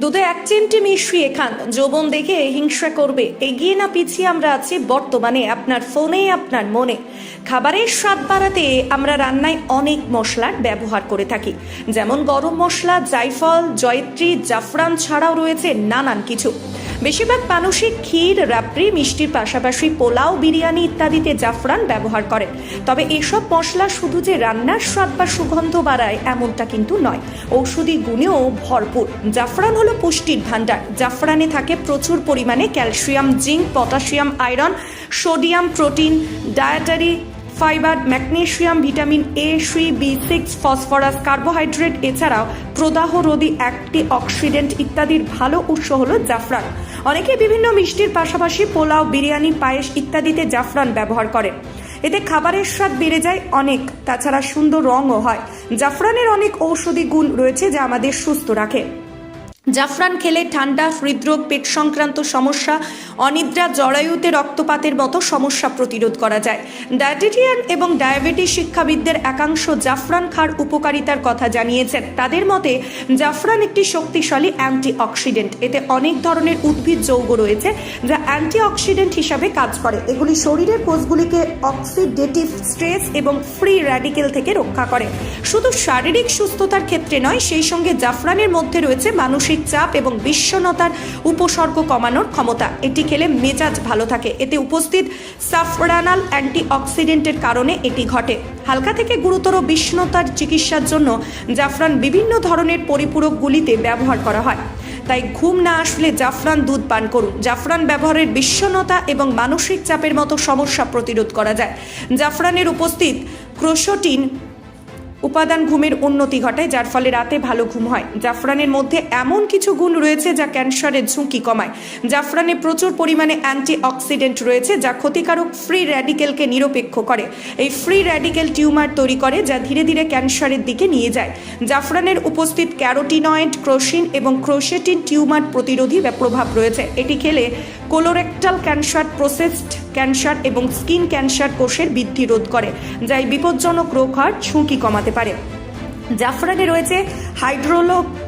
দুধে এক চিমটি মিশিয়ে খান যৌবন দেখে হিংসা করবে। এগিয়ে না পিছিয়ে আমরা আছি বর্তমানে আপনার ফোনে, আপনার মনে। খাবারের স্বাদ বাড়াতে আমরা রান্নায় অনেক মশলার ব্যবহার করে থাকি। যেমন গরম মশলা জাইফল জয়ত্রী, জাফরান ছাড়াও রয়েছে নানান কিছু। বেশিরভাগ মানুষই ক্ষীর, রাবড়ি, মিষ্টির পাশাপাশি পোলাও, বিরিয়ানি ইত্যাদিতে জাফরান ব্যবহার করেন। তবে এসব মশলা শুধু যে রান্নার স্বাদ বা সুগন্ধ বাড়ায়, এমনটা কিন্তু নয়। ঔষধি গুণেও ভরপুর। জাফরান হলো পুষ্টির ভাণ্ডার। জাফরানে থাকে প্রচুর পরিমাণে calcium, zinc, potassium, iron, sodium, protein, dietary fibre, magnesium, vitamin A C B six phosphorus, carbohydrate, এছাড়াও প্রদাহ প্রদাহরোধী অ্যাক্টি অক্সিডেন্ট ইত্যাদির ভালো উৎস হল জাফরান। অনেকে বিভিন্ন মিষ্টির পাশাপাশি পোলাও, বিরিয়ানি, পায়েস ইত্যাদিতে জাফরান ব্যবহার করেন। এতে খাবারের স্বাদ বেড়ে যায় অনেক, তাছাড়া সুন্দর রঙও হয়। জাফরানের অনেক ঔষধি গুণ রয়েছে যা আমাদের সুস্থ রাখে। জাফরান খেলে ঠান্ডা, হৃদরোগ, পেট সংক্রান্ত সমস্যা, অনিদ্রা, জরায়ুতে রক্তপাতের মতো সমস্যা প্রতিরোধ করা যায়। ডায়েটেরিয়ান এবং ডায়াবেটিস শিক্ষাবিদদের একাংশ জাফরান খার উপকারিতার কথা জানিয়েছেন। তাদের মতে, জাফরান একটি শক্তিশালী অ্যান্টি অক্সিডেন্ট এতে অনেক ধরনের উদ্ভিদ যৌগ রয়েছে যা অ্যান্টি অক্সিডেন্ট হিসাবে কাজ করে। এগুলি শরীরের কোষগুলিকে অক্সিডেটিভ স্ট্রেস এবং ফ্রি র্যাডিকেল থেকে রক্ষা করে। শুধু শারীরিক সুস্থতার ক্ষেত্রে নয়, সেই সঙ্গে জাফরানের মধ্যে রয়েছে মানসিক চাপ এবং বিষণ্ণতার উপসর্গ কমানোর ক্ষমতা। এটি খেলে মেজাজ ভালো থাকে। এতে উপস্থিত সাফরানাল অ্যান্টি অক্সিডেন্টের কারণে এটি ঘটে। হালকা থেকে গুরুতর বিষণ্ণতার চিকিৎসার জন্য জাফরান বিভিন্ন ধরনের পরিপূরকগুলিতে ব্যবহার করা হয়। তাই ঘুম না আসলে জাফরান দুধ পান করুন। জাফরান ব্যবহারের বিষণ্ণতা এবং মানসিক চাপের মতো সমস্যা প্রতিরোধ করা যায়। জাফরানের উপস্থিত ক্রোশোটিন উপাদান ঘুমের উন্নতি ঘটায় যার ফলে রাতে ভালো ঘুম হয়। জাফরানের মধ্যে এমন কিছু গুণ রয়েছে যা ক্যান্সারের ঝুঁকি কমায়। জাফরানে প্রচুর পরিমাণে অ্যান্টি অক্সিডেন্ট রয়েছে যা ক্ষতিকারক ফ্রি র্যাডিকেলকে নিরপেক্ষ করে। এই ফ্রি র্যাডিকেল টিউমার তৈরি করে যা ধীরে ধীরে ক্যান্সারের দিকে নিয়ে যায়। জাফরানের উপস্থিত ক্যারোটিনয়েড, ক্রোসিন এবং ক্রোশেটিন টিউমার প্রতিরোধী প্রভাব রয়েছে। এটি খেলে কোলোরেক্টাল ক্যান্সার, প্রসেসড ক্যান্সার এবং স্কিন ক্যান্সার কোষের বৃদ্ধি রোধ করে, যা বিপজ্জনক রোগ হওয়ার ঝুঁকি কমাতে পারে। জাফরানে রয়েছে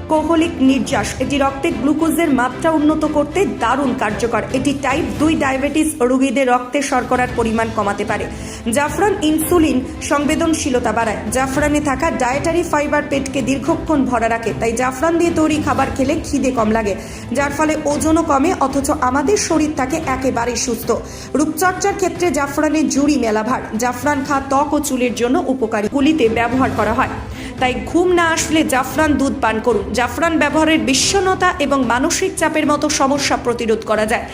হাইড্রোলোকোহলিক নির্যাস। এটি রক্তে গ্লুকোজের মাত্রা উন্নত করতে দারুণ কার্যকর। এটি টাইপ দুই ডায়াবেটিস রোগীদের রক্তে শর্করার পরিমাণ কমাতে পারে। জাফরান ইনসুলিন সংবেদনশীলতা বাড়ায়। জাফরানে থাকা ডায়েটারি ফাইবার পেটকে দীর্ঘক্ষণ ভরা রাখে, তাই জাফরান দিয়ে তৈরি খাবার খেলে খিদে কম লাগে। যার ফলে ওজনও কমে, অথচ আমাদের শরীর থাকে একেবারে সুস্থ। রূপচর্চার ক্ষেত্রে জাফরানের জুড়ি মেলাভার। জাফরান খা ত্বক ও চুলের জন্য উপকারী। গুলিতে ব্যবহার করা হয়। তাই ঘুম না আসলে জাফরান দুধ পান করুন। জাফরান ব্যবহারের বিষণ্ণতা এবং মানসিক চাপের মতো সমস্যা প্রতিরোধ করা যায়।